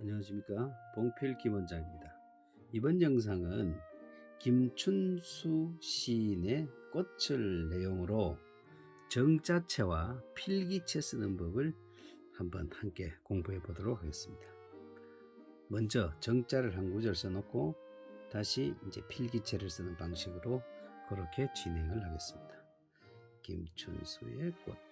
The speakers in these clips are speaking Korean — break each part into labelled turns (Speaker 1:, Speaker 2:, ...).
Speaker 1: 안녕하십니까? 봉필 김원장입니다. 이번 영상은 김춘수 시인의 꽃을 내용으로 정자체와 필기체 쓰는 법을 한번 함께 공부해 보도록 하겠습니다. 먼저 정자를 한 구절 써놓고 다시 이제 필기체를 쓰는 방식으로 그렇게 진행을 하겠습니다. 김춘수의 꽃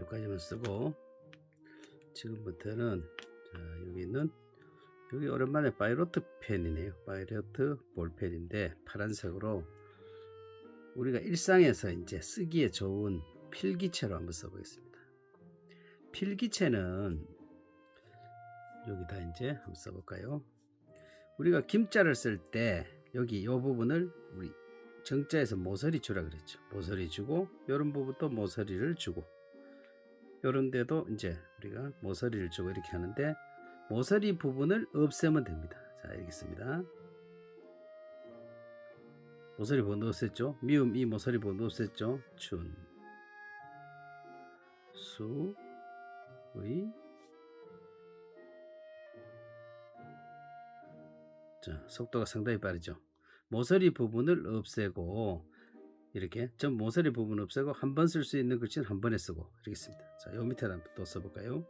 Speaker 1: 여기까지만 쓰고 지금부터는 자, 여기는 여기 오랜만에 파이로트 펜이네요. 파이로트 볼펜인데 파란색으로 우리가 일상에서 이제 쓰기에 좋은 필기체로 한번 써보겠습니다. 필기체는 여기다 이제 한번 써볼까요? 우리가 김자를 쓸 때 여기 이 부분을 우리 정자에서 모서리 주라 그랬죠. 모서리 주고 이런 부분도 모서리를 주고 요런 데도 이제 우리가 모서리를 주고 이렇게 하는데 모서리 부분을 없애면 됩니다. 자, 알겠습니다. 모서리 부분 없앴죠? 미음 이 모서리 부분 없앴죠? 춘, 수, 의. 자, 속도가 상당히 빠르죠? 모서리 부분을 없애고 이렇게 전 모서리 부분 없애고 한 번 쓸 수 있는 글씨는 한 번에 쓰고 이렇게 씁니다. 자, 요 밑에다 한번 또 써볼까요?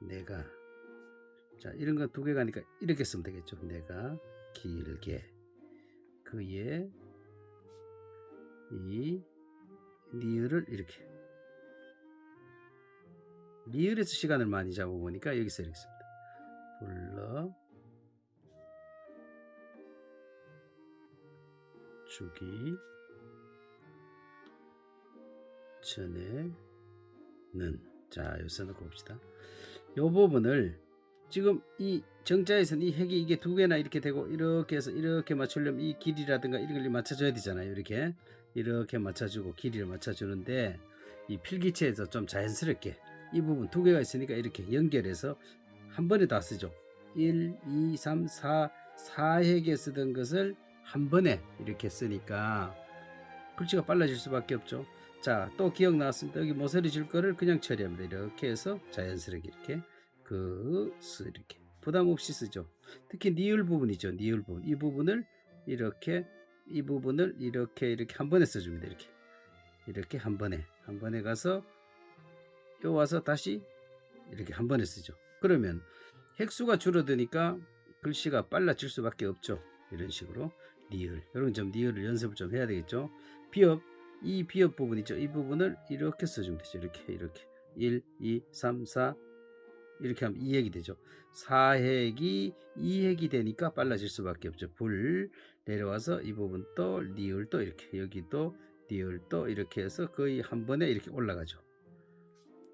Speaker 1: 내가 자 이런 건두개 가 니까 이렇게 쓰면 되겠죠. 내가 길게 그의 이 니을을 이렇게 니을에서 시간을 많이 잡아보니까 여기서 이렇게 씁니다. 불러 주기 전에는 자 여기서 놓고 봅시다. 요 부분을 지금 이 정자에서는 이 핵이 이게 두 개나 이렇게 되고 이렇게 해서 이렇게 맞추려면 이 길이라든가 이런 걸 맞춰줘야 되잖아요. 이렇게 이렇게 맞춰주고 길이를 맞춰주는데 이 필기체에서 좀 자연스럽게 이 부분 두 개가 있으니까 이렇게 연결해서 한 번에 다 쓰죠. 1, 2, 3, 4, 4핵에 쓰던 것을 한 번에 이렇게 쓰니까 글씨가 빨라질 수밖에 없죠. 자, 또 기억 나왔습니다. 여기 모서리 줄 거를 그냥 처리합니다. 이렇게 해서 자연스럽게 이렇게 그, 스 이렇게 부담 없이 쓰죠. 특히 니을 부분이죠. 니을 부분. 이 부분을 이렇게 이 부분을 이렇게 이렇게 한 번에 써줍니다. 이렇게 이렇게 한 번에 한 번에 가서 요 와서 다시 이렇게 한 번에 쓰죠. 그러면 획수가 줄어드니까 글씨가 빨라질 수밖에 없죠. 이런 식으로 니을 여러분 좀 니을을 연습을 좀 해야 되겠죠. 비읍 이 비읍 부분 있죠. 이 부분을 이렇게 써주면 되죠. 이렇게 이렇게 1, 2, 3, 4 이렇게 하면 2핵이 되죠. 4핵이 2핵이 되니까 빨라질 수밖에 없죠. 불 내려와서 이 부분 또 니을 또 이렇게 여기도 니을 또 이렇게 해서 거의 한 번에 이렇게 올라가죠.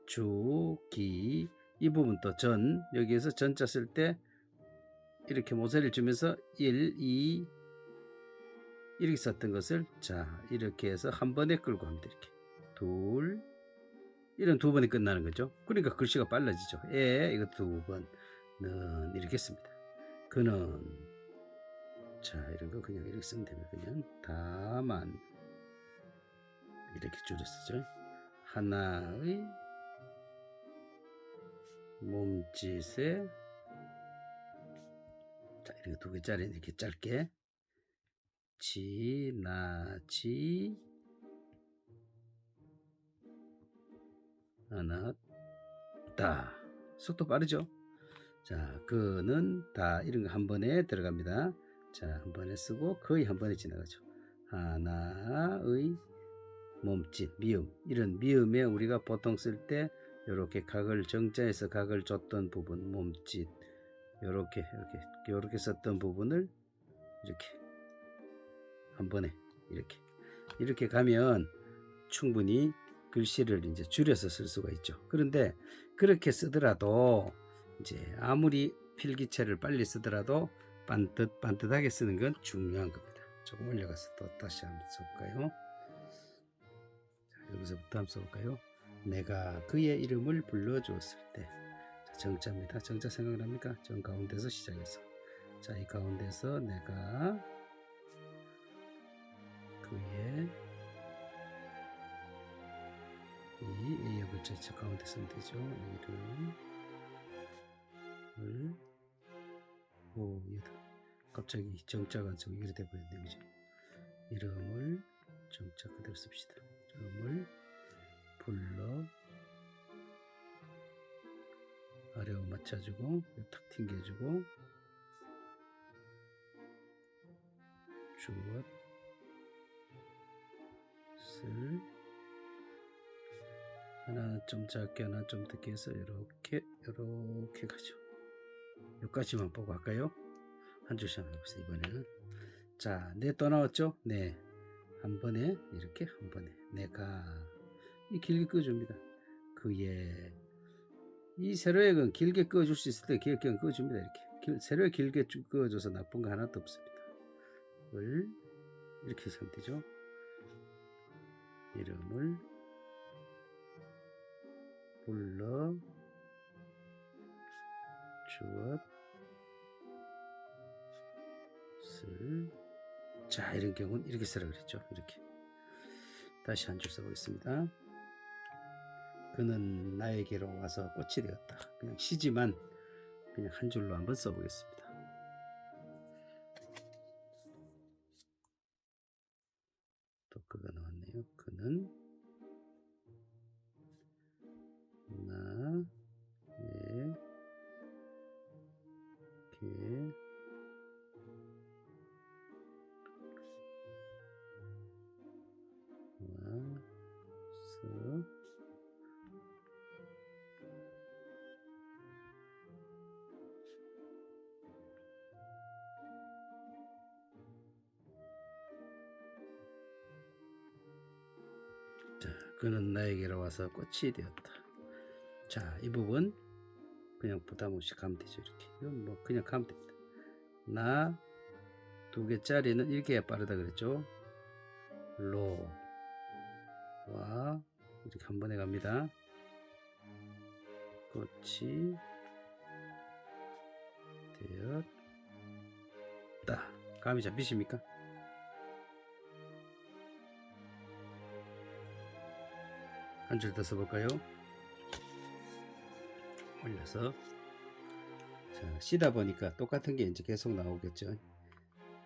Speaker 1: 주, 기, 이 부분 또 전, 여기에서 전자 쓸 때 이렇게 모서리를 주면서 1, 2, 이렇게 썼던 것을 자, 이렇게 해서 한 번에 끌고 합니다. 이렇게. 둘, 이런 두 번에 끝나는 거죠. 그러니까 글씨가 빨라지죠. 에, 이거 두 번, 는, 이렇게 씁니다. 그는, 자, 이런 거 그냥 이렇게 쓰면 됩니다. 그냥 다만, 이렇게 줄여 쓰죠. 하나의 몸짓에 자 이렇게 두 개짜리 이렇게 짧게 지나지 않았다. 속도 빠르죠? 자 그는 다 이런 거 한 번에 들어갑니다. 자 한 번에 쓰고 거의 한 번에 지나가죠. 하나의 몸짓 미음. 이런 미음에 우리가 보통 쓸 때 이렇게 각을 정자에서 각을 줬던 부분 몸짓 이렇게 이렇게 이렇게 썼던 부분을 이렇게 한 번에 이렇게 이렇게 가면 충분히 글씨를 이제 줄여서 쓸 수가 있죠. 그런데 그렇게 쓰더라도 이제 아무리 필기체를 빨리 쓰더라도 반듯 반듯하게 쓰는 건 중요한 겁니다. 조금 올려가서 또 다시 한번 써볼까요? 자, 여기서부터 한번 써볼까요? 내가 그의 이름을 불러주었을 때 자, 정자입니다. 정자 생각납니까? 정 가운데서 시작해서 자 이 가운데서 내가 그의 이 A의 글자 저 가운데 쓰면 되죠. 이름 을 오 얘도 갑자기 정자가 저기 이래 돼버렸네 그죠? 이름을 정자 그대로 씁시다. 이름을 불러 아래로 맞춰주고 탁 튕겨주고 주 엇쓸 하나는 좀 작게 하나 좀 늦게 해서 이렇게 이렇게 가죠. 여기까지만 보고 할까요? 한 줄씩 한번 해보세요 이번에는. 자네 또 나왔죠? 네 한 번에 이렇게 한 번에. 내가 이 길게 꺼줍니다. 그의 이 세로액은 길게 꺼줄 수 있을 때 길게 꺼줍니다 이렇게. 길, 세로액 길게 쭉 꺼줘서 나쁜 거 하나도 없습니다. 을 이렇게 하면 되죠 이름을 불러 주엇 쓸자 이런 경우는 이렇게 쓰라 그랬죠. 이렇게. 다시 한 줄 써보겠습니다. 그는 나에게로 와서 꽃이 되었다. 그냥 시지만 그냥 한 줄로 한번 써보겠습니다 나왔네요 그는 나의 게 그는 나에게로 와서 꽃이 되었다. 자, 이 부분 그냥 부담 없이 가면 되죠. 이렇게. 이건 뭐 그냥 가면 됩니다. 나 두 개짜리는 읽기가 빠르다 그랬죠. 로, 와, 이렇게 한 번에 갑니다. 꽃이 되었다. 감이 잡히십니까? 한 줄 더 써볼까요? 올려서 자, 쉬다 보니까 똑같은 게 이제 계속 나오겠죠.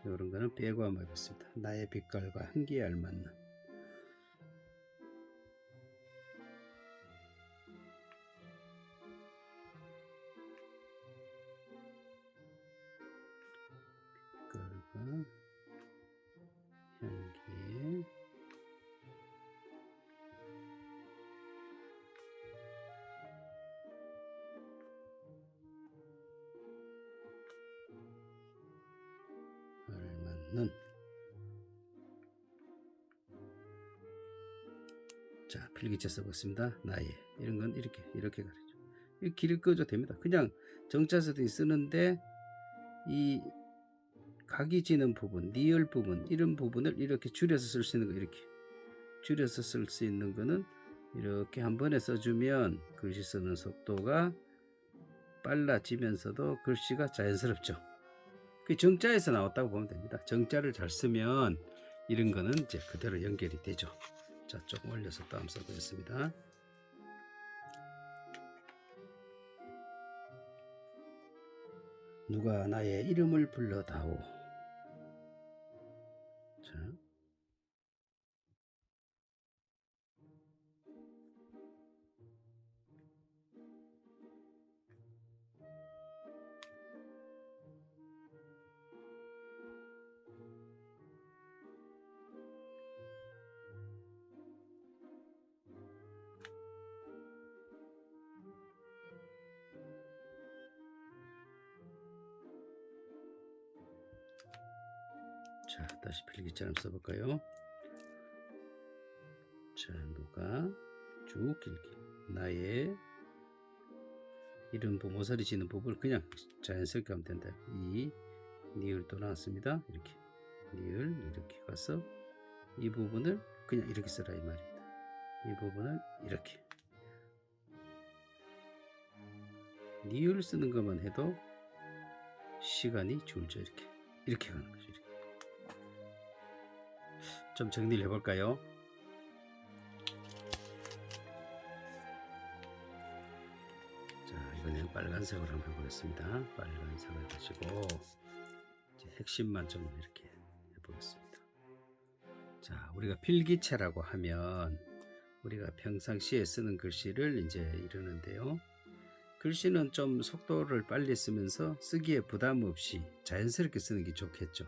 Speaker 1: 이런 거는 빼고 한번 해봤습니다. 나의 빛깔과 한기에 알맞는 필기체 써보겠습니다. 나의. 이런 건 이렇게 이렇게 가르쳐 이 길을 꺼도 됩니다. 그냥 정자서도 쓰는데 이 각이 지는 부분 리얼 부분 이런 부분을 이렇게 줄여서 쓸 수 있는 거 이렇게. 줄여서 쓸 수 있는 거는 이렇게 한 번에 써주면 글씨 쓰는 속도가 빨라지면서도 글씨가 자연스럽죠. 그 정자에서 나왔다고 보면 됩니다. 정자를 잘 쓰면 이런 거는 이제 그대로 연결이 되죠. 자, 조금 올려서 또 한번 써보겠습니다. 누가 나의 이름을 불러다오. 자. 필기처럼 써볼까요? 자, 누가 쭉 길게 나의 이런 부 모서리 지는 부분을 그냥 자연스럽게 하면 된다. 이 니을 또 나왔습니다. 이렇게 니을 이렇게 가서 이 부분을 그냥 이렇게 쓰라 이 말입니다. 이 부분을 이렇게 니을 쓰는 것만 해도 시간이 줄죠 이렇게 이렇게 가는 거죠. 이렇게. 좀 정리를 해볼까요? 자 이번엔 빨간색으로 한번 해보겠습니다. 빨간색을 가지고 핵심만 좀 이렇게 해보겠습니다. 자 우리가 필기체라고 하면 우리가 평상시에 쓰는 글씨를 이제 이러는데요. 글씨는 좀 속도를 빨리 쓰면서 쓰기에 부담 없이 자연스럽게 쓰는 게 좋겠죠.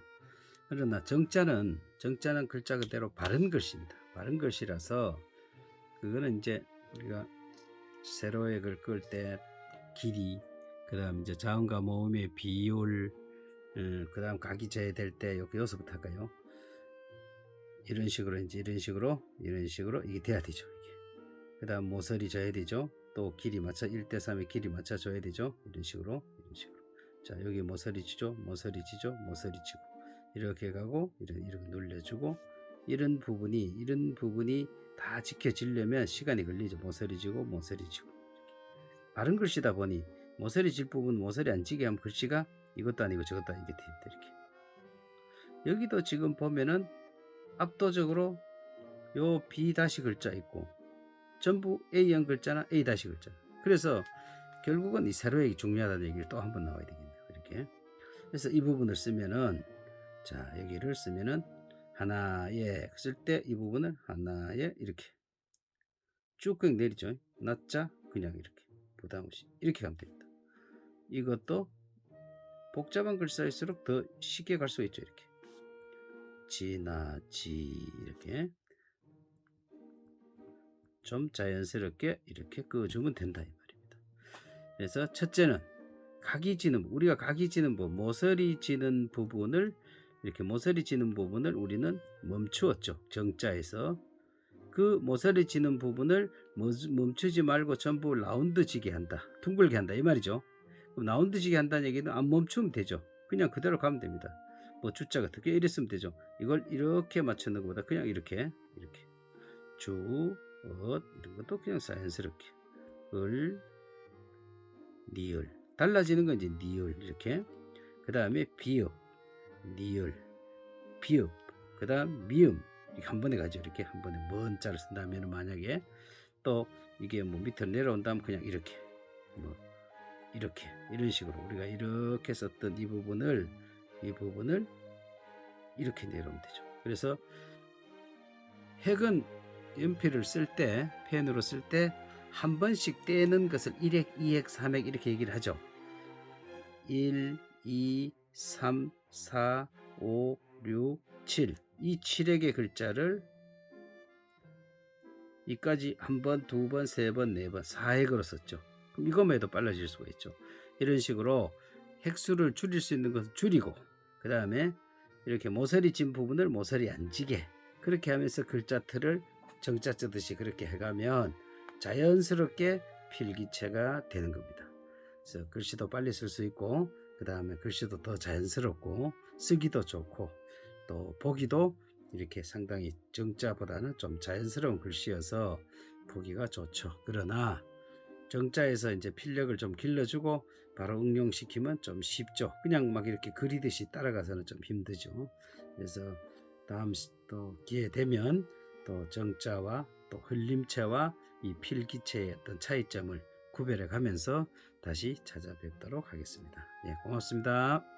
Speaker 1: 그러나 정자는 정자는 글자 그대로 바른 글씨입니다. 바른 글씨라서 그거는 이제 우리가 세로의 글 끌 때 길이, 그다음 이제 자음과 모음의 비율, 음, 그다음 각이 져야 될때 여기 여기서부터 할까요? 이런 식으로 이제 이런 식으로 이런 식으로 이게 돼야 되죠. 이게. 그다음 모서리 져야 되죠. 또 길이 맞춰 1대 3의 길이 맞춰 줘야 되죠. 이런 식으로 이런 식으로. 자 여기 모서리 지죠. 모서리 지죠. 모서리 지고 이렇게 가고 이런 이렇게 눌려주고 이런 부분이 이런 부분이 다 지켜지려면 시간이 걸리죠. 모서리 지고 모서리 지고. 바른 글씨다 보니 모서리 질 부분 모서리 안 지게 하면 글씨가 이것도 아니고 저것도 아니게 됩니다. 이렇게 여기도 지금 보면은 압도적으로 요 B 다시 글자 있고 전부 A형 글자나 A 다시 글자. 그래서 결국은 이 세로액이 중요하다는 얘기를 또 한 번 나와야 되겠네요. 이렇게. 그래서 이 부분을 쓰면은 자 여기를 쓰면은 하나에 쓸 때 이 부분을 하나에 이렇게 쭉 그냥 내리죠. 낮자 그냥 이렇게 부담 없이 이렇게 가면 됩니다. 이것도 복잡한 글자일수록 더 쉽게 갈 수 있죠. 이렇게 지나지 이렇게 좀 자연스럽게 이렇게 그어주면 된다 이 말입니다. 그래서 첫째는 각이 지는 부- 우리가 각이 지는 부분, 모서리 지는 부분을 이렇게 모서리 지는 부분을 우리는 멈추었죠. 정자에서 그 모서리 지는 부분을 멈- 멈추지 말고 전부 라운드 지게 한다. 둥글게 한다 이 말이죠. 라운드 지게 한다는 얘기는 안 멈추면 되죠. 그냥 그대로 가면 됩니다. 뭐 주자가 어떻게 이랬으면 되죠. 이걸 이렇게 맞추는 것보다 그냥 이렇게 이렇게 주, 엇 이런 것도 그냥 자연스럽게 을, 니을 달라지는 건 이제 니을 이렇게 그 다음에 비읍, 니을, 비읍 그 다음 미음 한 번에 가죠 이렇게 한 번에 먼 자를 쓴다면 만약에 또 이게 뭐 밑으로 내려온다면 그냥 이렇게 뭐 이렇게 이런 식으로 우리가 이렇게 썼던 이 부분을 이 부분을 이렇게 내려오면 되죠. 그래서 핵은 연필을 쓸 때 펜으로 쓸 때 한 번씩 떼는 것을 1핵, 2핵, 3핵 이렇게 얘기를 하죠. 1, 2, 3, 4, 5, 6, 7. 이 7핵의 글자를 이까지 한 번, 두 번, 세 번, 네 번, 4핵으로 썼죠. 그럼 이것만 해도 빨라질 수가 있죠. 이런 식으로 핵수를 줄일 수 있는 것을 줄이고 그 다음에 이렇게 모서리 진 부분을 모서리 안 지게 그렇게 하면서 글자 틀을 정자 쓰듯이 그렇게 해가면 자연스럽게 필기체가 되는 겁니다. 그래서 글씨도 빨리 쓸 수 있고 그 다음에 글씨도 더 자연스럽고 쓰기도 좋고 또 보기도 이렇게 상당히 정자보다는 좀 자연스러운 글씨여서 보기가 좋죠. 그러나 정자에서 이제 필력을 좀 길러주고 바로 응용시키면 좀 쉽죠. 그냥 막 이렇게 그리듯이 따라가서는 좀 힘들죠. 그래서 다음 시- 또 기회 되면 또 정자와 또 흘림체와 이 필기체의 어떤 차이점을 구별해 가면서 다시 찾아뵙도록 하겠습니다. 예, 고맙습니다.